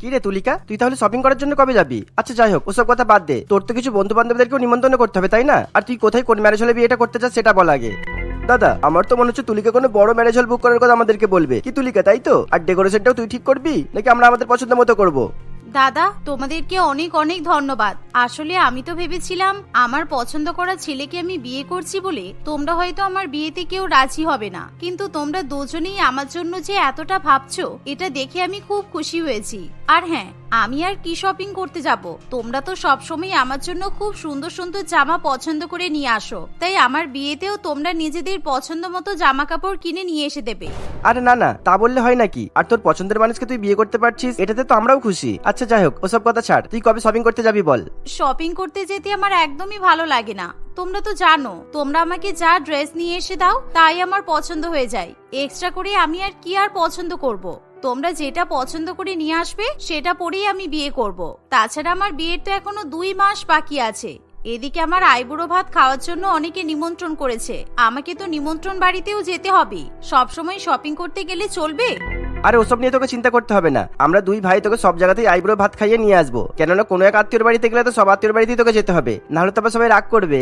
কি রে তুলিকা? তুই তাহলে শপিং করার জন্য কবে যাবি? আচ্ছা যাই হোক, ওসব কথা বাদ দে। তোর তো কিছু বন্ধু বান্ধবদেরকেও নিমন্ত্রণ করতে হবে, তাই না? আর তুই কোথায় কোন ম্যারেজ হলে বিয়েটা করতে চাস সেটা বল আগে। দাদা, আমার তো মনে হচ্ছে তুলিকা কোনো বড় ম্যারেজ হল বুক করার কথা আমাদেরকে বলবে। কি তুলিকা, তাই তো? আর ডেকোরেশনটাও তুই ঠিক করবি? নাকি আমরা আমাদের পছন্দ মতো করব? দাদা, তোমাদেরকে অনেক অনেক ধন্যবাদ। আসলে আমি তো ভেবেছিলাম আমার পছন্দ করা ছেলেকে আমি বিয়ে করছি বলে তোমরা হয়তো আমার বিয়েতে কেউ রাজি হবে না। কিন্তু তোমরা দুজনেই আমার জন্য যে এতটা ভাবছ, এটা দেখে আমি খুব খুশি হয়েছি। আর হ্যাঁ আমি আর কি শপিং করতে যাব? তোমরা তো সবসময় আমার জন্য খুব সুন্দর সুন্দর জামা পছন্দ করে নিয়ে আসো। তাই আমার বিয়েতেও তোমরা নিজেদের পছন্দ মতো জামা কাপড় কিনে নিয়ে এসে দেবে। আরে না না, তা বললে হয় নাকি? আর তোর পছন্দের মানুষকে তুই বিয়ে করতে পারছিস, এটাতে তো আমরাও খুশি। আচ্ছা যাই হোক, ওসব কথা ছাড়। তুই কবে শপিং করতে যাবি বল? শপিং করতে যেতে আমার একদমই ভালো লাগে না। তোমরা তো জানো, তোমরা আমাকে যা ড্রেস নিয়ে এসে দাও, তাই আমার পছন্দ হয়ে যায়। এক্সট্রা করে আমি আর কি আর পছন্দ করব। তোমরা যেটা পছন্দ করে নিয়ে আসবে, সেটা পরেই আমি বিয়ে করব। তাছাড়া আমার বিয়ের তো এখনও দুই মাস বাকি আছে। এদিকে আমার আইবুড়ো ভাত খাওয়ার জন্য অনেকে নিমন্ত্রণ করেছে। আমাকে তো নিমন্ত্রণ বাড়িতেও যেতে হবে। সবসময় শপিং করতে গেলে চলবে? আরে ওসব নিয়ে তোকে চিন্তা করতে হবে না। আমরা দুই ভাই তোকে সব জায়গাতেই আইবুড়ো ভাত খাইয়ে নিয়ে আসব। কেননা কোনো এক আত্মীয়র বাড়িতে গেলে তো সব আত্মীয়র বাড়িতেই তোকে যেতে হবে। নাহলে তো আবার সবাই রাগ করবে।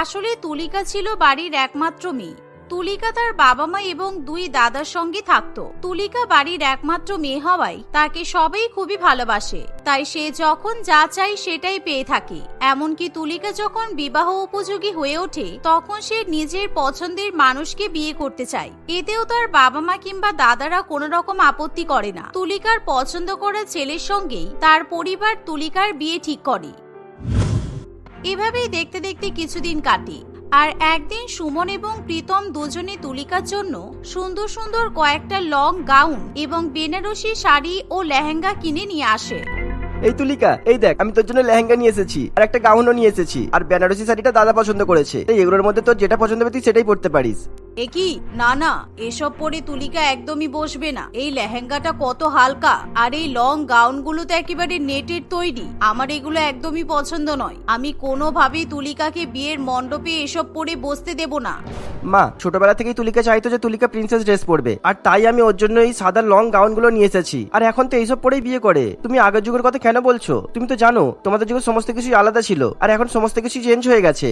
আসলে তুলিকা ছিল বাড়ির একমাত্র মেয়ে। তুলিকা তার বাবা মা এবং দুই দাদার সঙ্গে থাকতো। তুলিকা বাড়ির একমাত্র মেয়ে হওয়ায় তাকে সবাই খুবই ভালোবাসে। তাই সে যখন যা চাই সেটাই পেয়ে থাকে। এমনকি তুলিকা যখন বিবাহ উপযোগী হয়ে ওঠে, তখন সে নিজের পছন্দের মানুষকে বিয়ে করতে চায়। এতেও তার বাবা মা কিংবা দাদারা কোনো রকম আপত্তি করে না। তুলিকার পছন্দ করা ছেলের সঙ্গেই তার পরিবার তুলিকার বিয়ে ঠিক করে। এভাবেই দেখতে দেখতে কিছুদিন কাটে। আর একদিন সুমন এবং প্রীতম দুজনে তুলিকার জন্য সুন্দর সুন্দর কয়েকটা লং গাউন এবং বেনারসি শাড়ি ও লেহেঙ্গা কিনে নিয়ে আসে। এই তুলিকা, এই দেখ, আমি তোর জন্য লেহেঙ্গা নিয়ে এসেছি আর একটা গাউনও নিয়ে এসেছি। আর বেনারসি শাড়িটা দাদা পছন্দ করেছে। এই এগুলোর মধ্যে তোর যেটা পছন্দ হবে তুই সেটাই পড়তে পারিস। এ কি? না না, এসব পরে তুলিকা একদমই বসবে না। এই লেহেঙ্গাটা কত হালকা। আর এই লং গাউনগুলো তো একেবারে নেটের তৈরি। আমার এগুলো একদমই পছন্দ নয়। আমি কোনোভাবেই তুলিকাকে বিয়ের মণ্ডপে এসব পরে বসতে দেব না। মা, ছোটবেলা থেকেই তুলিকা চাইতো যে তুলিকা প্রিন্সেস ড্রেস পরবে। আর তাই আমি ওর জন্য এই সাদা লং গাউনগুলো নিয়ে এসেছি। আর এখন তো এইসব পরেই বিয়ে করে। তুমি আগের যুগের কথা কেন বলছো? তুমি তো জানো, তোমাদের যুগে সমস্ত কিছু আলাদা ছিল। আর এখন সমস্ত কিছু চেঞ্জ হয়ে গেছে।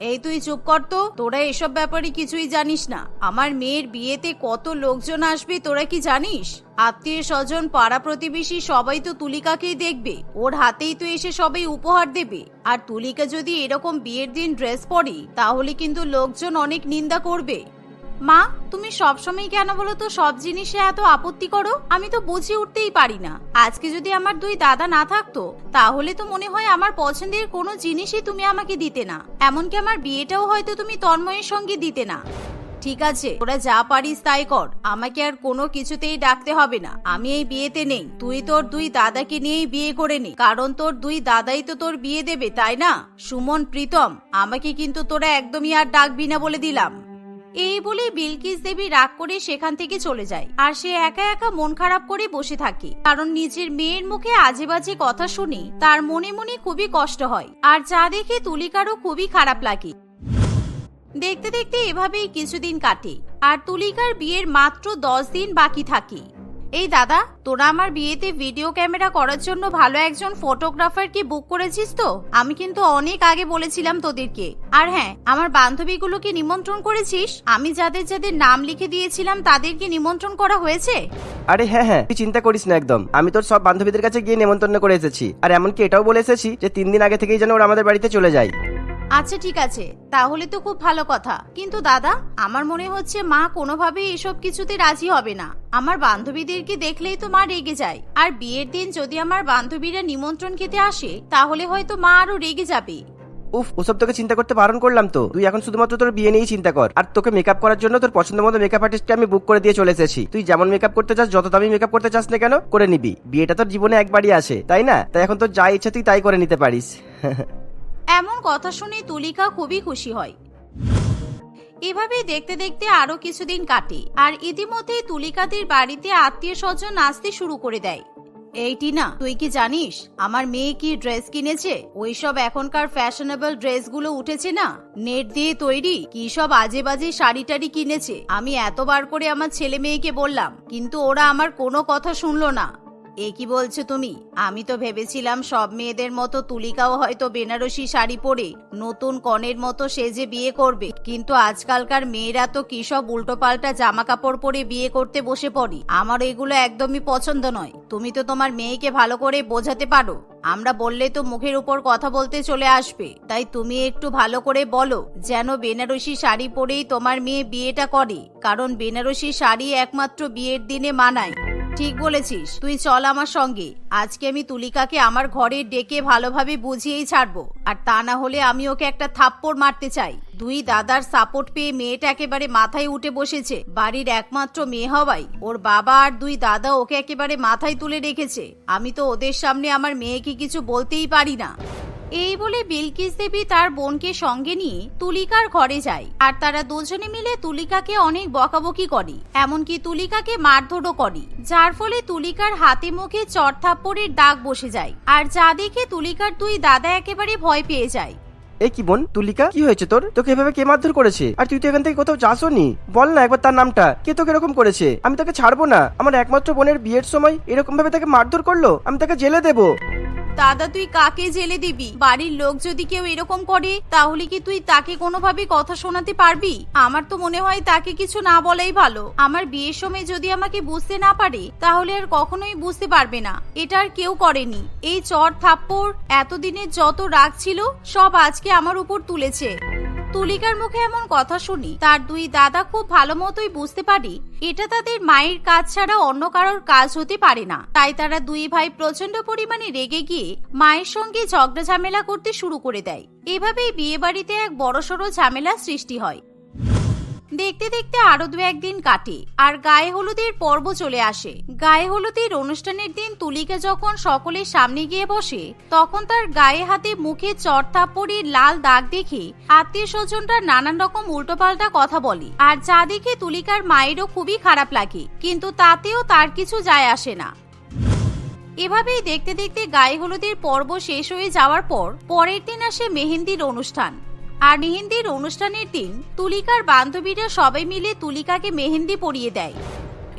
এই তুই চুপ কর তো। তোরা এসব ব্যাপারে কিছুই জানিস না। আমার মেয়ের বিয়েতে কত লোকজন আসবে তোরা কি জানিস? আত্মীয় স্বজন, পাড়া প্রতিবেশী সবাই তো তুলিকাকেই দেখবে। ওর হাতেই তো এসে সবাই উপহার দেবে। আর তুলিকা যদি এরকম বিয়ের দিন ড্রেস পরে, তাহলে কিন্তু লোকজন অনেক নিন্দা করবে। মা, তুমি সবসময় কেন বলো তো সব জিনিসে এত আপত্তি করো? আমি তো বুঝে উঠতেই পারি না। আজকে যদি আমার দুই দাদা না থাকতো, তাহলে তো মনে হয় আমার পছন্দের কোনো জিনিসই তুমি আমাকে দিতে না। এমনকি আমার বিয়েটাও হয়তো তুমি তন্ময়ের সঙ্গে দিতে না। ঠিক আছে, ওরা যা পারিস তাই কর। আমাকে আর কোনো কিছুতেই ডাকতে হবে না। আমি এই বিয়েতে নেই। তুই তোর দুই দাদাকে নিয়েই বিয়ে করে নে। কারণ তোর দুই দাদাই তো তোর বিয়ে দেবে, তাই না? সুমন, প্রীতম, আমাকে কিন্তু তোরা একদমই আর ডাকবি না বলে দিলাম। এই বলে বিলকিস দেবী রাগ করে সেখান থেকে চলে যায়। আর সে একা একা মন খারাপ করে বসে থাকে। কারণ নিজের মেয়ের মুখে আজে বাজে কথা শুনে তার মনে মনে খুবই কষ্ট হয়। আর যা দেখে তুলিকারও খুবই খারাপ লাগে। দেখতে দেখতে এভাবেই কিছুদিন কাটে। আর তুলিকার বিয়ের মাত্র দশ দিন বাকি থাকে। এই দাদা, তোরা আমার বিয়েতে ভিডিও ক্যামেরা করার জন্য ভালো একজন ফটোগ্রাফার কি বুক করেছিস তো? আমি কিন্তু অনেক আগে বলেছিলাম তোদেরকে। আর হ্যাঁ আমার বান্ধবীগুলোকে নিমন্ত্রণ করেছিস? আমি যাদের যাদের নাম লিখে দিয়েছিলাম, তাদেরকে নিমন্ত্রণ করা হয়েছে? আরে হ্যাঁ হ্যাঁ তুই চিন্তা করিস না একদম। আমি তোর সব বান্ধবীদের কাছে গিয়ে নেমন্তন্ন করে এসেছি। আর এমনকি এটাও বলে এসেছি যে তিন দিন আগে থেকেই যেন ওরা আমাদের বাড়িতে চলে যায়। আচ্ছা ঠিক আছে। তাহলে তো খুব ভালো কথা। কিন্তু দাদা, আমার মনে হচ্ছে মা কোনোভাবেই এসব কিছুতে রাজি হবে না। আমার বান্ধবীদেরকে দেখলেই তো মা রেগে যায়। আর বিয়ের দিন যদি আমার বান্ধবীরা নিমন্ত্রণ খেতে আসে, তাহলে হয়তো মা আরও রেগে যাবে। উফ, ওসব তোকে চিন্তা করতে বারণ করলাম তো। তুই এখন শুধুমাত্র তোর বিয়ে নিয়েই চিন্তা কর। আর তোকে মেকআপ করার জন্য তোর পছন্দ মতো মেকআপ আর্টিস্টকে আমি বুক করে দিয়ে চলে এসেছি। তুই যেমন মেকআপ করতে চাস, যত দামি মেকআপ করতে চাস না কেন, করে নিবি। বিয়েটা তোর জীবনে একবারই আসে, তাই না? তাই এখন তোর যা ইচ্ছা তুই তাই করে নিতে পারিস। এমন কথা শুনে তুলিকা খুবই খুশি হয়। এভাবে দেখতে দেখতে আরও কিছুদিন কাটে, আর ইতিমধ্যেই তুলিকাদের বাড়িতে আত্মীয় স্বজন আসতে শুরু করে দেয়। এই টিনা, তুই কি জানিস, আমার মেয়ে কি ড্রেস কিনেছে? ওইসব এখনকার ফ্যাশনেবল ড্রেসগুলো উঠেছে না? নেট দিয়ে তৈরি, কি সব আজে বাজে শাড়ি টাড়ি কিনেছে? আমি এতবার করে আমার ছেলে মেয়েকে বললাম, কিন্তু ওরা আমার কোনো কথা শুনলো না। এ কি বলছো তুমি? আমি তো ভেবেছিলাম সব মেয়েদের মতো তুলিকাও হয়তো বেনারসি শাড়ি পরে নতুন কনের মতো সেজে বিয়ে করবে। কিন্তু আজকালকার মেয়েরা তো কি সব উল্টোপাল্টা জামা কাপড় পরে বিয়ে করতে বসে পড়ে। আমার এগুলো একদমই পছন্দ নয়। তুমি তো তোমার মেয়েকে ভালো করে বোঝাতে পারো। আমরা বললে তো মুখের উপর কথা বলতে চলে আসবে। তাই তুমি একটু ভালো করে বলো যেন বেনারসি শাড়ি পরেই তোমার মেয়ে বিয়েটা করে। কারণ বেনারসি শাড়ি একমাত্র বিয়ের দিনে মানায়। ঠিক বলেছিস। তুই চল আমার সঙ্গে। আজকে আমি তুলিকাকে আমার ঘরে ডেকে ভালোভাবে বুঝিয়েই ছাড়বো। আর তা না হলে আমি ওকে একটা থাপ্পড় মারতে চাই। দুই দাদার সাপোর্ট পেয়ে মেয়েটা একেবারে মাথায় উঠে বসেছে। বাড়ির একমাত্র মেয়ে হওয়াই ওর বাবা আর দুই দাদা ওকে একেবারে মাথায় তুলে রেখেছে। আমি তো ওদের সামনে আমার মেয়েকে কিছু বলতেই পারি না। এই বলে বিলকিস দেবী তার বোনকে সঙ্গে নিয়ে তুলিকার ঘরে যায়। আর তারা দুজনে মিলে তুলিকাকে অনেক বকাবকি করে, এমনকি তুলিকাকে মারধরও করে, যার ফলে তুলিকার হাতে মুখে চড়থাপ্পড়ের দাগ বসে যায়, আর যা দেখে তুলিকার দুই দাদা একেবারে ভয় পেয়ে যায়। এই কি বোন, তুলিকা? কি হয়েছে তোর? তোকে এভাবে কে মারধর করেছে? আর তুই তো এখান থেকে কোথাও যাসনি বল না একবার তার নামটা। কে তোকে এরকম করেছে? আমি তাকে ছাড়বো না। আমার একমাত্র বোনের বিয়ের সময় এরকম ভাবে তাকে মারধর করল? আমি তাকে জেলে দেবো। দাদা, তুই কাকে জেলে দিবি? বাড়ির লোক যদি কেউ এরকম করে, তাহলে কি তুই তাকে কোনোভাবে কথা শোনাতে পারবি? আমার তো মনে হয় তাকে কিছু না বলাই ভালো। আমার বিয়ের সময় যদি আমাকে বুঝতে না পারে, তাহলে আর কখনোই বুঝতে পারবে না। এটা আর কেউ করেনি। এই চর থাপ্পড়, এতদিনের যত রাগ ছিল, সব আজকে আমার উপর তুলেছে। তুলিকার মুখে এমন কথা শুনি, তার দুই দাদা খুব ভালো মতোই বুঝতে পারি। এটা তাদের মায়ের কাজ ছাড়া অন্য কারোর কাজ হতে পারে না। তাই তারা দুই ভাই প্রচণ্ড পরিমাণে রেগে গিয়ে মায়ের সঙ্গে ঝগড়া ঝামেলা করতে শুরু করে দেয়। এভাবেই বিয়ে বাড়িতে এক বড়সড় ঝামেলা সৃষ্টি হয়। দেখতে দেখতে আরও দু একদিন কাটে আর গায়ে হলুদের পর্ব চলে আসে। গায়ে হলুদের অনুষ্ঠানের দিন তুলিকা যখন সকলের সামনে গিয়ে বসে, তখন তার গায়ে হাতে মুখে চড়থাপ্পড়ির লাল দাগ দেখে আত্মীয় স্বজনরা নানান রকম উল্টোপাল্টা কথা বলে। আর যা দেখে তুলিকার মায়েরও খুবই খারাপ লাগে, কিন্তু তাতেও তার কিছু যায় আসে না। এভাবেই দেখতে দেখতে গায়ে হলুদের পর্ব শেষ হয়ে যাওয়ার পর পরের দিন আসে মেহেন্দির অনুষ্ঠান। আর মেহেন্দির অনুষ্ঠানের দিন তুলিকার বান্ধবীরা সবাই মিলে তুলিকাকে মেহেন্দি পরিয়ে দেয়।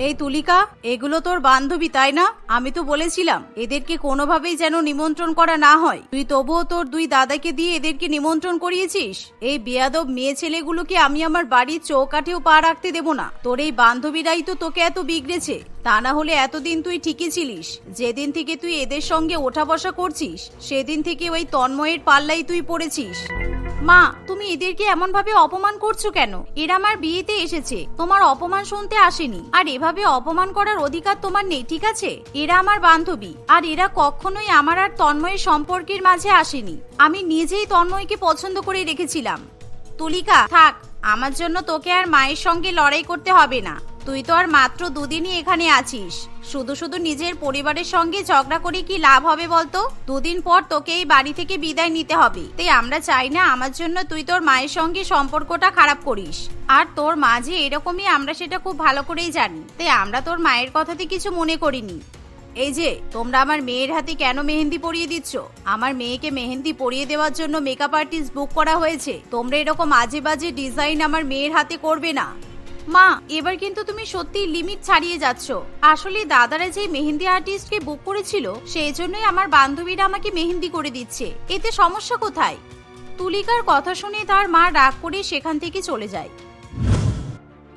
এই তুলিকা, এগুলো তোর বান্ধবী, তাই না? আমি তো বলেছিলাম, এদেরকে কোনোভাবেই যেন নিমন্ত্রণ করা না হয়। তুই তবুও তোর দুই দাদাকে দিয়ে এদেরকে নিমন্ত্রণ করিয়েছিস? এই বেয়াদব মেয়ে ছেলেগুলোকে আমি আমার বাড়ির চৌকাঠেও পা রাখতে দেবো না। তোর এই বান্ধবীরাই তো তোকে এত বিগড়েছে। তা না হলে এতদিন তুই ঠিকই ছিলিস। যেদিন থেকে তুই এদের সঙ্গে ওঠা বসা করছিস, সেদিন থেকে ওই তন্ময়ের পাল্লাই তুই পড়েছিস। মা, তুমি এদেরকে এমন ভাবে অপমান করছ কেন? এরা আমার বিয়েতে এসেছে। তোমার অপমান শুনতে আসেনি। আর এভাবে অপমান করার অধিকার তোমার নেই, ঠিক আছে? এরা আমার বান্ধবী, আর এরা কখনোই আমার আর তন্ময়ের সম্পর্কের মাঝে আসেনি। আমি নিজেই তন্ময়কে পছন্দ করে রেখেছিলাম। তুলিকা, থাক, আমার জন্য তোকে আর মায়ের সঙ্গে লড়াই করতে হবে না। তুই তো আর মাত্র দুদিনই এখানে আছিস। শুধু শুধু নিজের পরিবারের সঙ্গে ঝগড়া করে কি লাভ হবে বলতো? দুদিন পর তোকে এই বাড়ি থেকে বিদায় নিতে হবে। তাই আমরা চাই না আমার জন্য তুই তোর মায়ের সঙ্গে সম্পর্কটা খারাপ করিস। আর তোর মা যে এরকমই, আমরা সেটা খুব ভালো করেই জানি। তাই আমরা তোর মায়ের কথাতে কিছু মনে করিনি। এই যে, তোমরা আমার মেয়ের হাতে কেন মেহেন্দি পরিয়ে দিচ্ছ? আমার মেয়েকে মেহেন্দি পরিয়ে দেওয়ার জন্য মেকআপ আর্টিস্ট বুক করা হয়েছে। তোমরা এরকম আজে বাজে ডিজাইন আমার মেয়ের হাতে করবে না। মা, এবার কিন্তু তুমি সত্যি লিমিট ছাড়িয়ে যাচ্ছ। আসলে দাদারা যে মেহেন্দি আর্টিস্টকে বুক করেছিল সেই জন্যই আমার বান্ধবীরা আমাকে মেহেন্দি করে দিচ্ছে। এতে সমস্যা কোথায়? তুলিকার কথা শুনে তার মা রাগ করে সেখান থেকে চলে যায়।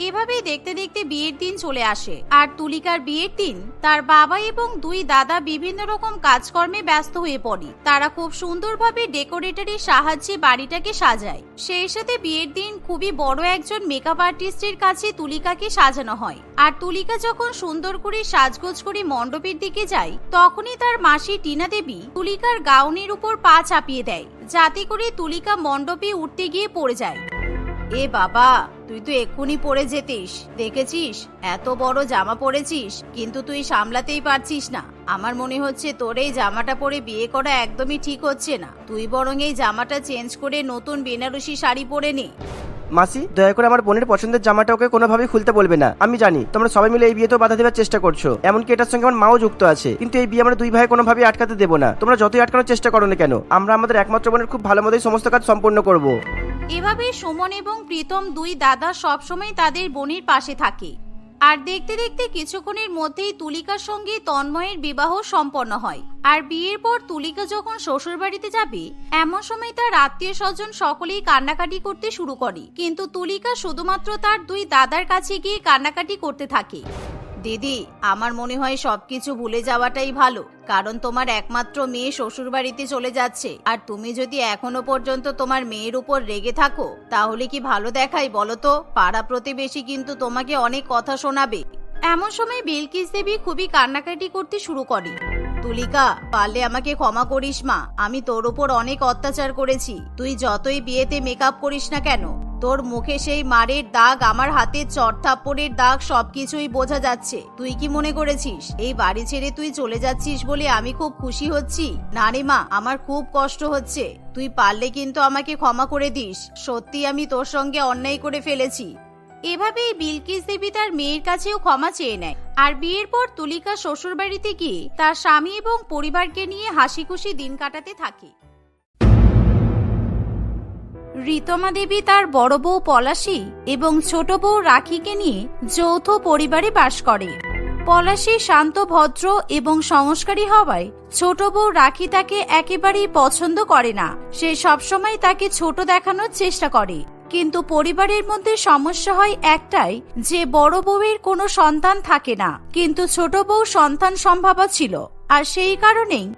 এভাবেই দেখতে দেখতে বিয়ের দিন চলে আসে। আর তুলিকার বিয়ের দিন, তার বাবা এবং দুই দাদা বিভিন্ন রকম কাজকর্মে ব্যস্ত হয়ে পড়ে। তারা খুব সুন্দরভাবে ডেকোরেটরের সাহায্যে বাড়িটাকে সাজায়। সেই সাথে বিয়ের দিন খুবই বড় একজন মেকআপ আর্টিস্টের কাছে তুলিকাকে সাজানো হয়। আর তুলিকা যখন সুন্দর করে সাজগোজ করে মণ্ডপের দিকে যায়, তখনই তার মাসি টিনা দেবী তুলিকার গাউনের উপর পা চাপিয়ে দেয়। যাতে করে তুলিকা মণ্ডপে উঠতে গিয়ে পড়ে যায়। এ বাবা, তুই তো এক্ষুনি পরে যেতিস। দেখেছিস? এত বড় জামা পরেছিস, কিন্তু তুই সামলাতেই পারছিস না। আমার মনে হচ্ছে তোর এই জামাটা পরে বিয়ে করা একদমই ঠিক হচ্ছে না। তুই বরং এই জামাটা চেঞ্জ করে নতুন বেনারসি শাড়ি পরে নে। মাসি, দয়া করে আমার বোনের পছন্দের জামাটা ওকে কোনোভাবেই খুলতে বলবে না। আমি জানি, তোমরা সবাই মিলে এই বিয়েতেও বাধা দেওয়ার চেষ্টা করছ। এমনকি এটার সঙ্গে আমার মাও যুক্ত আছে। কিন্তু এই বিয়ে আমরা দুই ভাই কোনোভাবেই আটকাতে দেবো না। তোমরা যতই আটকানোর চেষ্টা করো না কেন, আমরা আমাদের একমাত্র বোনের খুব ভালো মতোই সমস্ত কাজ সম্পন্ন করব। এভাবে সুমন এবং প্রীতম দুই দাদা সবসময় তাদের বোনের পাশে থাকে। আর দেখতে দেখতে কিছুক্ষণের মধ্যেই তুলিকার সঙ্গে তন্ময়ের বিবাহ সম্পন্ন হয়। আর বিয়ের পর তুলিকা যখন শ্বশুর বাড়িতে যাবে, এমন সময় তার আত্মীয় স্বজন সকলেই কান্নাকাটি করতে শুরু করে। কিন্তু তুলিকা শুধুমাত্র তার দুই দাদার কাছে গিয়ে কান্নাকাটি করতে থাকে। দিদি, আমার মনে হয় সবকিছু ভুলে যাওয়াটাই ভালো, কারণ তোমার একমাত্র মেয়ে শ্বশুর বাড়িতে চলে যাচ্ছে। আর তুমি যদি এখনও পর্যন্ত তোমার মেয়ের উপর রেগে থাকো, তাহলে কি ভালো দেখাই বলো তো? পাড়া প্রতিবেশী কিন্তু তোমাকে অনেক কথা শোনাবে। এমন সময় বিলকিস দেবী খুবই কান্নাকাটি করতে শুরু করে। তুলিকা, পারলে আমাকে ক্ষমা করিস মা, আমি তোর উপর অনেক অত্যাচার করেছি, তুই যতই বিয়েতে মেকআপ করিস না কেন তোর মুখে সেই মারের দাগ, আমার হাতের চটথাপ্পড়ের দাগ, সবকিছুই বোঝা যাচ্ছে। তুই কি মনে করেছিস? এই বাড়ি ছেড়ে তুই চলে যাচ্ছিস বলে আমি খুব খুশি হচ্ছি? না রে মা, আমার খুব কষ্ট হচ্ছে। তুই পারলে কিন্তু আমাকে ক্ষমা করে দিস। সত্যি আমি তোর সঙ্গে অন্যায় করে ফেলেছি। এভাবেই বিলকিস দেবী তার মেয়ের কাছেও ক্ষমা চেয়ে নেয়। আর বিয়ের পর তুলিকা শ্বশুর বাড়িতে গিয়ে তার স্বামী এবং পরিবারকে নিয়ে হাসি খুশি দিন কাটাতে থাকে। রীতমা দেবী তার বড় বউ পলাশী এবং ছোট বউ রাখিকে নিয়ে যৌথ পরিবারে বাস করে। পলাশী শান্ত, ভদ্র এবং সংস্কারী হওয়ায় ছোট বউ রাখি তাকে একেবারেই পছন্দ করে না। সে সবসময় তাকে ছোট দেখানোর চেষ্টা করে। কিন্তু পরিবারের মধ্যে সমস্যা হয় একটাই, যে বড় বউয়ের কোনো সন্তান থাকে না। কিন্তু ছোট বউ সন্তান সম্ভাবা ছিল। আর সেই কারণেই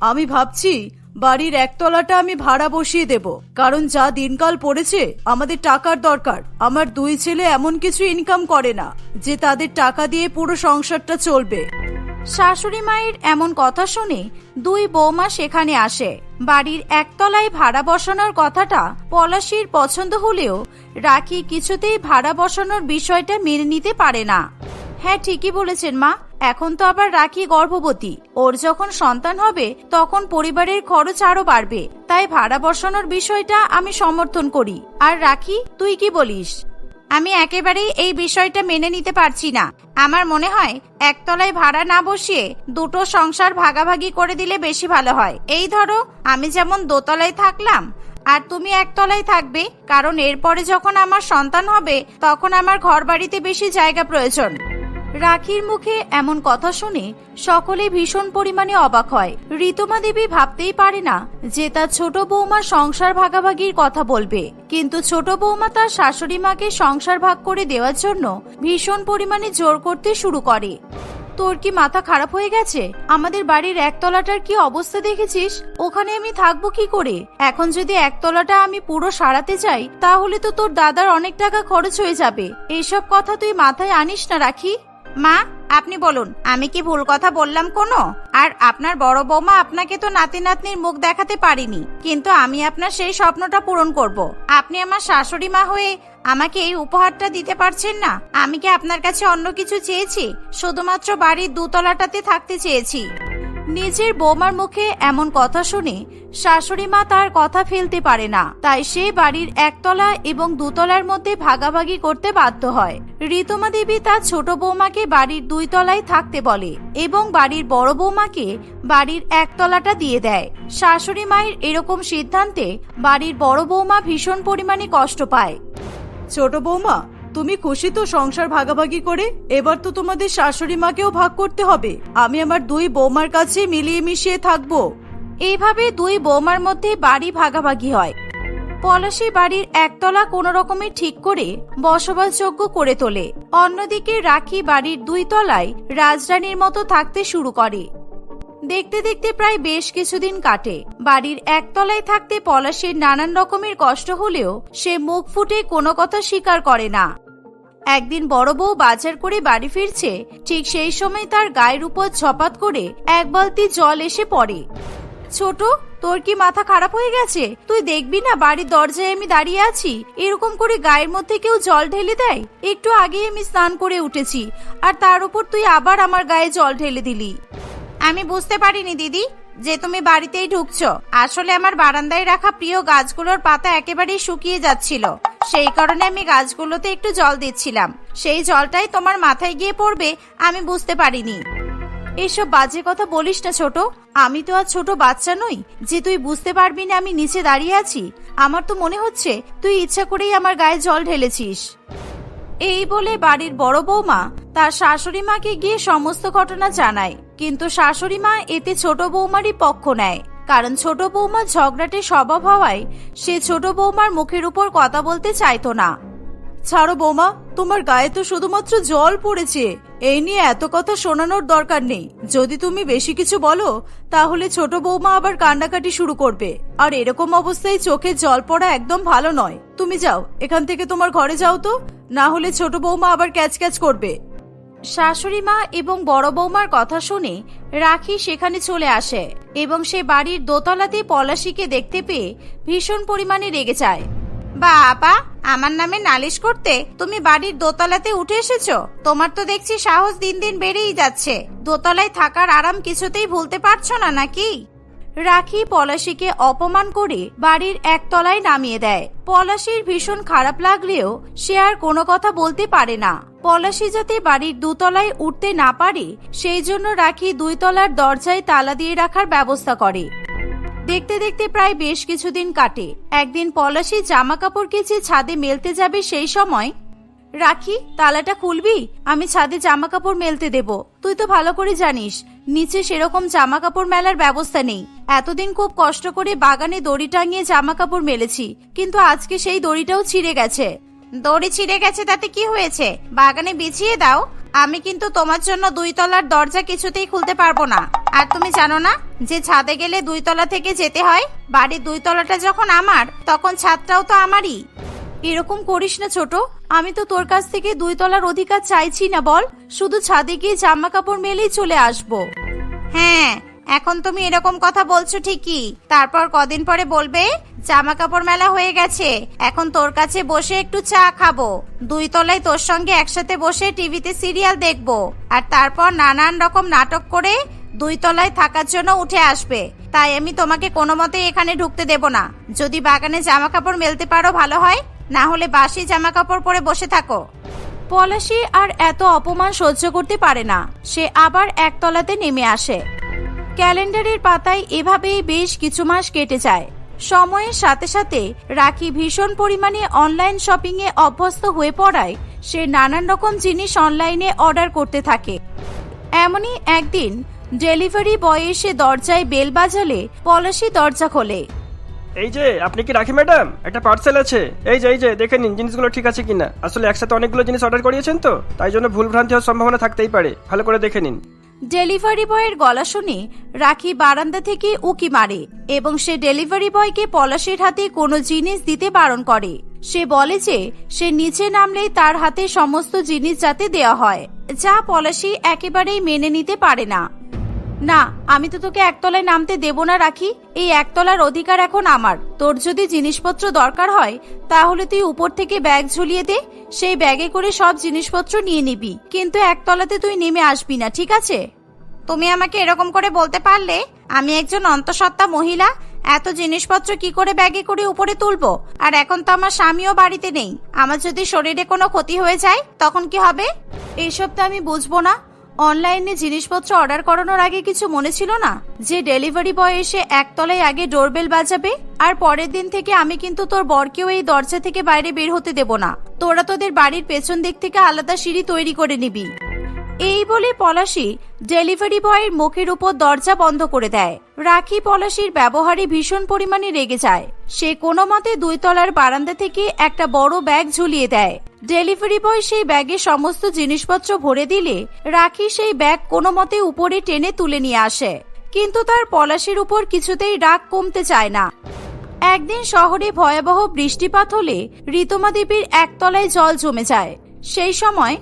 আমি ভাবছি বাড়ির একতলাটা আমি ভাড়া বসিয়ে দেব, কারণ যা দিনকাল পড়েছে আমাদের টাকার দরকার। আমার দুই ছেলে এমন কিছু ইনকাম করে না, যে তাদের টাকা দিয়ে পুরো সংসারটা চলবে। শাশুড়ি মায়ের এমন কথা শুনে দুই বৌমা সেখানে আসে। বাড়ির একতলায় ভাড়া বসানোর কথাটা পলাশির পছন্দ হলেও রাখি কিছুতেই ভাড়া বসানোর বিষয়টা মেনে নিতে পারে না। হ্যাঁ ঠিকই বলেছেন মা। এখন তো আবার রাখি গর্ভবতী। ওর যখন সন্তান হবে, তখন পরিবারের খরচ আরও বাড়বে। তাই ভাড়া বসানোর বিষয়টা আমি সমর্থন করি। আর রাখি, তুই কি বলিস? আমি একেবারেই এই বিষয়টা মেনে নিতে পারছি না। আমার মনে হয়, একতলায় ভাড়া না বসিয়ে দুটো সংসার ভাগাভাগি করে দিলে বেশি ভালো হয়। এই ধরো, আমি যেমন দোতলায় থাকলাম, আর তুমি একতলায় থাকবে, কারণ এরপরে যখন আমার সন্তান হবে, তখন আমার ঘর বাড়িতে বেশি জায়গা প্রয়োজন। রাখির মুখে এমন কথা শুনে সকলে ভীষণ পরিমাণে অবাক হয়। ঋতমা দেবী ভাবতেই পারে না যে তার ছোট বৌমা সংসার ভাগাভাগির কথা বলবে। কিন্তু ছোট বৌমা তার শাশুড়ি মাকে সংসার ভাগ করে দেওয়ার জন্য ভীষণ পরিমাণে জোর করতে শুরু করে। তোর কি মাথা খারাপ হয়ে গেছে? আমাদের বাড়ির একতলাটার কি অবস্থা দেখেছিস? ওখানে আমি থাকব কি করে? এখন যদি একতলাটা আমি পুরো সারাতে চাই, তাহলে তো তোর দাদার অনেক টাকা খরচ হয়ে যাবে। এইসব কথা তুই মাথায় আনিস না, রাখি। মা, আপনি বলুন, আমি কি ভুল কথা বললাম কোনো? আর আপনার বড় বৌমা আপনাকে তো নাতি নাতনির মুখ দেখাতে পারিনি, কিন্তু আমি আপনার সেই স্বপ্নটা পূরণ করব। আপনি আমার শাশুড়ি মা হয়ে আমাকে এই উপহারটা দিতে পারছেন না? আমি কি আপনার কাছে অন্য কিছু চেয়েছি? শুধুমাত্র বাড়ির দুতলাটাতে থাকতে চেয়েছি। নিজের বৌমার মুখে এমন কথা শুনে শাশুড়ি মা তার কথা ফেলতে পারে না। তাই সে বাড়ির একতলা এবং দুতলার মধ্যে ভাগাভাগি করতে বাধ্য হয়। ঋতমা দেবী তার ছোট বৌমাকে বাড়ির দুই তলায় থাকতে বলে এবং বাড়ির বড় বৌমাকে বাড়ির একতলাটা দিয়ে দেয়। শাশুড়ি মায়ের এরকম সিদ্ধান্তে বাড়ির বড় বৌমা ভীষণ পরিমাণে কষ্ট পায়। ছোট বৌমা তুমি খুশি তো সংসার ভাগাভাগি করে? এবার তো তোমাদের শাশুড়ি মাকেও ভাগ করতে হবে। আমি আমার দুই বৌমার কাছে মিলিয়ে মিশিয়ে থাকব। এইভাবে দুই বৌমার মধ্যে বাড়ি ভাগাভাগি হয়। পলাশী বাড়ির একতলা কোনো রকমে ঠিক করে বসবাসযোগ্য করে তোলে। অন্যদিকে রাখি বাড়ির দুই তলায় রাজরানীর মতো থাকতে শুরু করে। দেখতে দেখতে প্রায় বেশ কিছুদিন কাটে। বাড়ির একতলায় থাকতে পলাশের নানান রকমের কষ্ট হলেও সে মুখ ফুটে কোনো কথা স্বীকার করে না। একদিন বড় বউ বাজার করে বাড়ি ফিরছে, ঠিক সেই সময় তার গায়ের উপর ঝপাত করে এক বালতি জল এসে পড়ে। ছোট, তোর কি মাথা খারাপ হয়ে গেছে? তুই দেখবি না বাড়ির দরজায় আমি দাঁড়িয়ে আছি? এরকম করে গায়ের মধ্যে কেউ জল ঢেলে দেয়? একটু আগেই আমি স্নান করে উঠেছি, আর তার উপর তুই আবার আমার গায়ে জল ঢেলে দিলি। আমি বুঝতে পারিনি, দিদি। যে তুমি বাড়িতেই ঢুকছো। আসলে আমার বারান্দায় রাখা প্রিয় গাছগুলোর পাতা একেবারেই শুকিয়ে যাচ্ছিল। সেই কারণে আমি গাছগুলোতে একটু জল দিচ্ছিলাম। সেই জলটাই তোমার মাথায় গিয়ে পড়বে, আমি বুঝতে পারিনি। এসব বাজে কথা বলিস না ছোট। আমি তো আর ছোট বাচ্চা নই। যে তুই বুঝতে পারবি না আমি নিচে দাঁড়িয়ে আছি, আমার তো মনে হচ্ছে তুই ইচ্ছা করেই আমার গায়ে জল ঢেলেছিস। এই বলে বাড়ির বড় বৌমা তার শাশুড়ি মাকে গিয়ে সমস্ত ঘটনা জানায়। কিন্তু শাশুড়ি মা এতে ছোট বৌমারই পক্ষ নেয়। কারণ ছোট বৌমা ঝগড়াটে স্বভাব হওয়ায় সে ছোট বৌমার মুখের উপর কথা বলতে চাইতো না। ছাড়ো বৌমা, তোমার গায়ে তো শুধুমাত্র জল পড়েছে। এই নিয়ে এত কথা শোনানোর দরকার নেই। যদি তুমি বেশি কিছু বলো, তাহলে ছোট বৌমা আবার কান্নাকাটি শুরু করবে। আর এরকম অবস্থায় চোখে জল পড়া একদম ভালো নয়। তুমি যাও, এখান থেকে তোমার ঘরে যাও তো। না হলে ছোট বৌমা আবার ক্যাচ ক্যাচ করবে। শাশুড়ি মা এবং বড় বৌমার কথা শুনে রাখি সেখানে চলে আসে এবং সে বাড়ির দোতলাতে পলাশিকে দেখতে পেয়ে ভীষণ পরিমাণে রেগে যায়। বাবা, আমার নামে নালিশ করতে তুমি বাড়ির দোতলাতে উঠে এসেছ? তোমার তো দেখছি সাহস দিন দিন বেড়েই যাচ্ছে। দোতলায় থাকার আরাম কিছুতেই ভুলতে পারছ না নাকি? রাখি পলাশিকে অপমান করে বাড়ির একতলায় নামিয়ে দেয়। পলাশির ভীষণ খারাপ লাগলেও সে আর কোনো কথা বলতে পারে না। পলাশি যাতে বাড়ির দুতলায় উঠতে না পারে, সেই জন্য রাখি দুই তলার দরজায় তালা দিয়ে রাখার ব্যবস্থা করে। দেখতে দেখতে প্রায় বেশ কিছুদিন কাটে। একদিন পলাশি জামা কাপড় কেচে ছাদে মেলতে যাবে সেই সময় রাখি, তালাটা খুলবি? আমি ছাদে জামা কাপড় মেলতে দেব। তুই তো ভালো করে জানিস, নিচে সেরকম জামা কাপড় মেলার ব্যবস্থা নেই। এতদিন খুব কষ্ট করে বাগানে দড়ি টাঙিয়ে জামা কাপড় মেলেছি, কিন্তু আজকে সেই দড়িটাও ছিঁড়ে গেছে। দড়ি ছিঁড়ে গেছে, তাতে কি হয়েছে? বাগানে বিছিয়ে দাও। আমি কিন্তু তোমার জন্য দুই তলার দরজা কিছুতেই খুলতে পারব না। আর তুমি জানো না, যে ছাদে গেলে দুই তলা থেকে যেতে হয়? বাড়ির দুই তলাটা যখন আমার, তখন ছাদটাও তো আমারই। এরকম করিস না ছোট। আমি তো তোর কাছ থেকে দুই তলার অধিকার চাইছি না, বল। শুধু ছাদে গিয়ে জামা কাপড় মেলেই চলে আসব। হ্যাঁ এখন তুমি এরকম কথা বলছো ঠিকই। তারপর কদিন পরে বলবে, জামা কাপড় মেলা হয়ে গেছে। এখন তোর কাছে বসে একটু চা খাব। দুই তলায় তোর সঙ্গে একসাথে বসে টিভিতে সিরিয়াল দেখব। আর তারপর নানান রকম নাটক করে দুই তলায় থাকার জন্য উঠে আসবে। তাই আমি তোমাকে কোনো মতে এখানে ঢুকতে দেব না। যদি বাগানে জামা কাপড় মেলতে পারো, ভালো হয়। না হলে বাসি জামা কাপড় পরে বসে থাকো। পলাশি আর এত অপমান সহ্য করতে পারে না। সে আবার একতলাতে নেমে আসে। ক্যালেন্ডারের পাতায় এভাবেই বেশ কিছু মাস কেটে যায়। সময়ের সাথে সাথে রাখি ভীষণ পরিমাণে অনলাইন শপিং এ অভ্যস্ত হয়ে পড়ায় সে নানান রকম জিনিস অনলাইনে অর্ডার করতে থাকে। এমনই একদিন ডেলিভারি বয় এসে দরজায় বেল বাজালে পলাশি দরজা খোলে। এই যে, আপনি কি রাখি, ম্যাডাম? একটা পার্সেল আছে। এই যে এই যে, দেখে নিন, জিনিসগুলো ঠিক আছে কিনা। আসলে একসাথে অনেকগুলো জিনিস অর্ডার করিয়েছেন তো, তাই জন্য ভুল ভ্রান্তি হওয়ার সম্ভাবনা থাকতেই পারে। ভালো করে দেখে নিন। ডেলিভারি বয়ের গলা শুনে রাখি বারান্দা থেকে উকি মারে এবং সে ডেলিভারি বয়কে পলাশের হাতে কোনো জিনিস দিতে বারণ করে। সে বলে যে, সে নিচে নামলেই তার হাতে সমস্ত জিনিস যাতে দেওয়া হয়, যা পলাশি একেবারেই মেনে নিতে পারে না। না, আমি তো তোকে একতলায় নামতে দেব না, রাখি। এই একতলার অধিকার এখন আমার। তোর যদি জিনিসপত্র দরকার হয়, তাহলে তুই উপর থেকে ব্যাগ ঝুলিয়ে দে। সেই ব্যাগে করে সব জিনিসপত্র নিয়ে নিবি। কিন্তু একতলাতে তুই নেমে আসবি না, ঠিক আছে? তুমি আমাকে এরকম করে বলতে পারলে, আমি একজন অন্তঃসত্ত্বা মহিলা, এত জিনিসপত্র কি করে ব্যাগে করে উপরে তুলবো? আর এখন তো আমার স্বামীও বাড়িতে নেই। আমার যদি শরীরে কোনো ক্ষতি হয়ে যায়, তখন কি হবে? এইসব তো আমি বুঝব না। অনলাইনে জিনিসপত্র অর্ডার করানোর আগে কিছু মনে ছিল না যে ডেলিভারি বয় এসে একতলায় আগে ডোরবেল বাজাবে, আর পরের দিন থেকে আমি কিন্তু তোর বরকেও এই দরজা থেকে বাইরে বের হতে দেব না। তোরা তোদের বাড়ির পেছন দিক থেকে আলাদা সিঁড়ি তৈরি করে নিবি। এই বলে পলাশি ডেলিভারি বয়ের মুখের উপর দরজা বন্ধ করে দেয়। রাখি পলাশির ব্যবহারে ভীষণ পরিমাণে রেগে যায়। সে কোনো মতে দুই তলার বারান্দা থেকে একটা বড় ব্যাগ ঝুলিয়ে দেয়। ডেলিভারি বয় সেই ব্যাগে সমস্ত জিনিসপত্র ভরে দিলে রাখি সেই ব্যাগ কোনো মতে উপরে টেনে তুলে নিয়ে আসে। কিন্তু তার পলাশির উপর কিছুতেই রাগ কমতে চায় না। একদিন শহরে ভয়াবহ বৃষ্টিপাত হলে ঋতমা দেবীর একতলায় জল জমে যায়। সেই সময়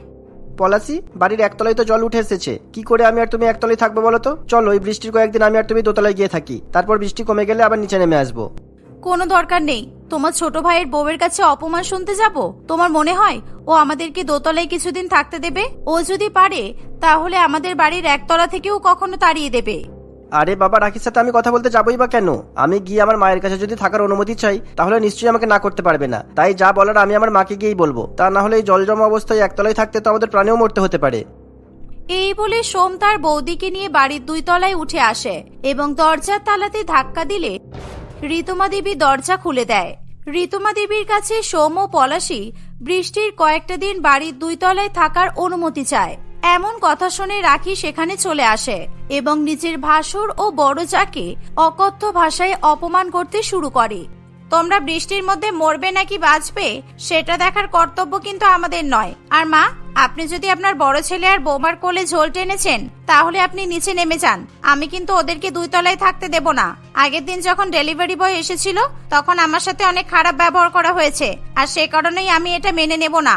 পলাশি বাড়ির একতলায় তো জল উঠে এসেছে। কি করে আমি আর তুমি একতলায় থাকব বলো তো? চলো ওই বৃষ্টির কয়েকদিন আমি আর তুমি দোতলায় গিয়ে থাকি। তারপর বৃষ্টি কমে গেলে আবার নিচে নেমে আসব। কোনো দরকার নেই। তোমার ছোট ভাইয়ের বউয়ের কাছে অপমান শুনতে যাব? তোমার মনে হয় ও আমাদেরকে দোতলায় কিছুদিন থাকতে দেবে? ও যদি পারে, তাহলে আমাদের বাড়ির একতলা থেকেও কখনো তাড়িয়ে দেবে। আরে বাবা রাখির সাথে আমি কথা বলতে যাবোই বা কেন? আমি গিয়ে আমার মায়ের কাছে যদি থাকার অনুমতি চাই, তাহলে নিশ্চয়ই আমাকে না করতে পারবে না। তাই যা বলার আমি আমার মাকে গিয়েই বলব। তা না হলে এই জল জমা অবস্থায় একতলায় থাকতে তো আমাদের প্রাণেও মরতে হতে পারে। এই বলে সোম তার বৌদিকে নিয়ে বাড়ির দুই তলায় উঠে আসে এবং দরজার তালাতে ধাক্কা দিলে ঋতুমা দেবী দরজা খুলে দেয়। ঋতুমা দেবীর কাছে সোম ও পলাশি বৃষ্টির কয়েকটা দিন বাড়ির দুই তলায় থাকার অনুমতি চায়। এমন কথা শুনে রাখি সেখানে চলে আসে এবং নিজের ভাসুর ও বড় যাকে অকথ্য ভাষায় অপমান করতে শুরু করে। তোমরা বৃষ্টির মধ্যে মরবে নাকি বাঁচবে, সেটা দেখার কর্তব্য কিন্তু আমাদের নয়। আর মা, আপনি যদি আপনার বড় ছেলে আর বৌমার কোলে ঝোল টেনেছেন, তাহলে আপনি নিচে নেমে যান। আমি কিন্তু ওদেরকে দুই তলায় থাকতে দেব না। আগের দিন যখন ডেলিভারি বয় এসেছিল, তখন আমার সাথে অনেক খারাপ ব্যবহার করা হয়েছে, আর সে কারণেই আমি এটা মেনে নেব না।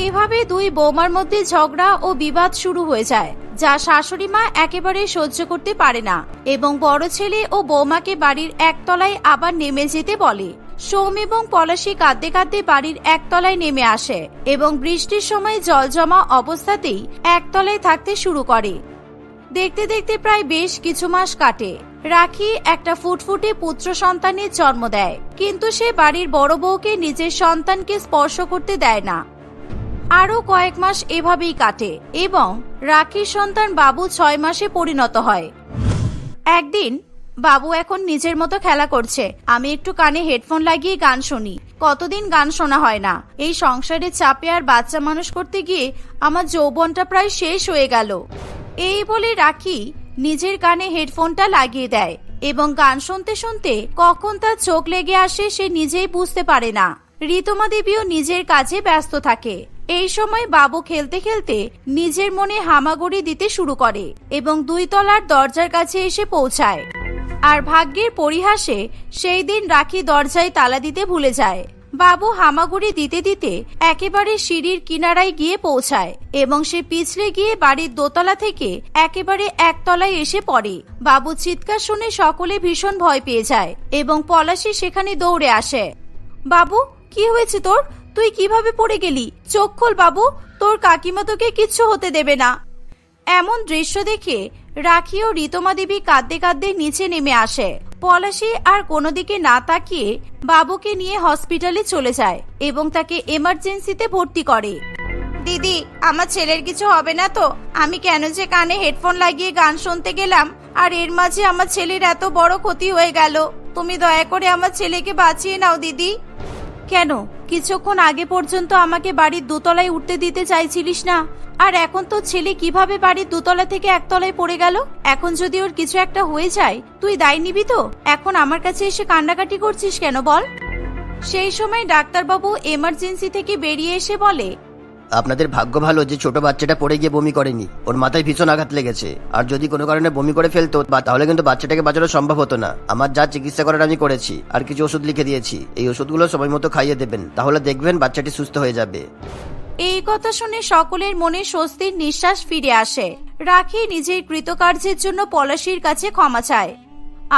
এইভাবে দুই বৌমার মধ্যে ঝগড়া ও বিবাদ শুরু হয়ে যায়, যা শাশুড়ি মা একেবারে সহ্য করতে পারে না এবং বড় ছেলে ও বৌমাকে বাড়ির একতলায় আবার নেমে যেতে বলে। সোম এবং পলাশি কাঁদতে কাঁদতে বাড়ির একতলায় নেমে আসে এবং বৃষ্টির সময় জল জমা অবস্থাতেই একতলায় থাকতে শুরু করে। দেখতে দেখতে প্রায় বেশ কিছু মাস কাটে। রাখি একটা ফুটফুটে পুত্র সন্তানের জন্ম দেয়, কিন্তু সে বাড়ির বড় বউকে নিজের সন্তানকে স্পর্শ করতে দেয় না। আরও কয়েক মাস এভাবেই কাটে এবং রাখির সন্তান বাবু ছয় মাসে পরিণত হয়। একদিন, বাবু এখন নিজের মতো খেলা করছে। আমি একটু কানে হেডফোন লাগিয়ে গান শুনি। কতদিন গান শোনা হয় না। এই সংসারের চাপে আর বাচ্চা মানুষ করতে গিয়ে আমার যৌবনটা প্রায় শেষ হয়ে গেল। এই বলে রাখি নিজের কানে হেডফোনটা লাগিয়ে দেয় এবং গান শুনতে শুনতে কখন তার চোখ লেগে আসে সে নিজেই বুঝতে পারে না। ঋতমা দেবীও নিজের কাজে ব্যস্ত থাকে। এই সময় বাবু খেলতে খেলতে নিজের মনে হামাগুড়ি দিতে শুরু করে এবং দুই তলার দরজার কাছে এসে পৌঁছায়। আর ভাগ্যের পরিহাসে সেই দিন রাখি দরজায় তালা দিতে ভুলে যায়। বাবু হামাগুড়ি দিতে দিতে একেবারে সিঁড়ির কিনারায় গিয়ে পৌঁছায় এবং সে পিছলে গিয়ে বাড়ির দোতলা থেকে একেবারে একতলায় এসে পড়ে। বাবু চিৎকার শুনে সকলে ভীষণ ভয় পেয়ে যায় এবং পলাশি সেখানে দৌড়ে আসে। বাবু, কি হয়েছে তোর? তুই কীভাবে পড়ে গেলি? চোখ খোল বাবু, তোর কাকিমা তোকে কিচ্ছু হতে দেবে না। এমন দৃশ্য দেখে রাখি ও রিতমা দেবী কাঁদতে কাঁদতে নিচে নেমে আসে। পলাশি আর কোনো দিকে না তাকিয়ে বাবুকে নিয়ে হসপিটালে চলে যায় এবং তাকে এমার্জেন্সিতে ভর্তি করে। দিদি, আমার ছেলের কিছু হবে না তো? আমি কেন যে কানে হেডফোন লাগিয়ে গান শুনতে গেলাম, আর এর মাঝে আমার ছেলের এত বড় ক্ষতি হয়ে গেল। তুমি দয়া করে আমার ছেলেকে বাঁচিয়ে নাও, দিদি। কেন? কিছুক্ষণ আগে পর্যন্ত আমাকে বাড়ির দোতলায় উঠতে দিতে চাইছিলিস না। আর এখন তো ছেলে কীভাবে বাড়ির দোতলা থেকে একতলায় পড়ে গেল? এখন যদি ওর কিছু একটা হয়ে যায়, তুই দায় নিবি তো? এখন আমার কাছে এসে কান্নাকাটি করছিস কেন বল? সেই সময় ডাক্তারবাবু এমার্জেন্সি থেকে বেরিয়ে এসে বলে আপনাদের ভাগ্য ভালো যে ছোট বাচ্চাটা পড়ে গিয়ে বমি করেনি। ওর মাথায় ভীষণ আঘাত লেগেছে। আর যদি কোনো কারণে বমি করে ফেলতো তাহলে কিন্তু বাচ্চাটাকে বাঁচানো সম্ভব হতো না। আমার যা চিকিৎসা করার আমি করেছি, আর কিছু ওষুধ লিখে দিয়েছি। এই ওষুধগুলো সময় মতো খাইয়ে দেবেন, তাহলে দেখবেন বাচ্চাটি সুস্থ হয়ে যাবে। এই কথা শুনে সকলের মনে স্বস্তির নিঃশ্বাস ফিরে আসে। রাখি নিজের কৃতকার্যের জন্য পলাশির কাছে ক্ষমা চায়।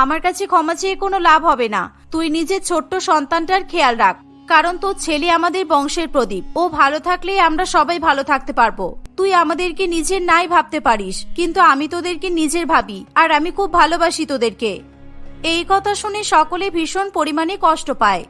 আমার কাছে ক্ষমা চেয়ে কোনো লাভ হবে না। তুই নিজের ছোট্ট সন্তানটার খেয়াল রাখ। কারণ তোর ছেলে আমাদের বংশের প্রদীপ। ও ভালো থাকলে আমরা সবাই ভালো থাকতে পারব। তুই আমাদেরকে নিজের নাই ভাবতে পারিস, কিন্তু আমি তোদেরকে নিজের ভাবি, আর আমি খুব ভালোবাসি তোদেরকে। এই কথা শুনে সকলে ভীষণ পরিমাণে কষ্ট পায়।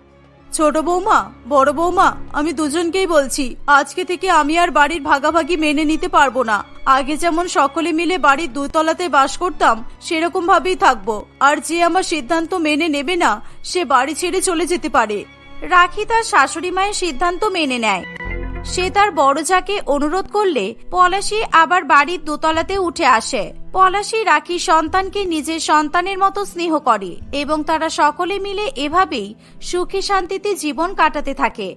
ছোট বৌমা, বড় বৌমা, আমি দুজনকেই বলছি, আজকে থেকে আমি আর বাড়ির ভাগাভাগি মেনে নিতে পারব না। আগে যেমন সকলে মিলে বাড়ির দুতলাতে বাস করতাম সেরকম ভাবেই থাকব। আর যে আমার সিদ্ধান্ত মেনে নেবে না, সে বাড়ি ছেড়ে চলে যেতে পারে। রাখি তার শাশুড়ি মায়ের সিদ্ধান্ত মেনে নেয়। সে তার বড় যাকে অনুরোধ করলে পলাশি আবার বাড়ির দোতলাতে উঠে আসে। পলাশি রাখি সন্তানকে নিজের সন্তানের মতো স্নেহ করে এবং তারা সকলে মিলে এভাবেই সুখে শান্তিতে জীবন কাটাতে থাকে।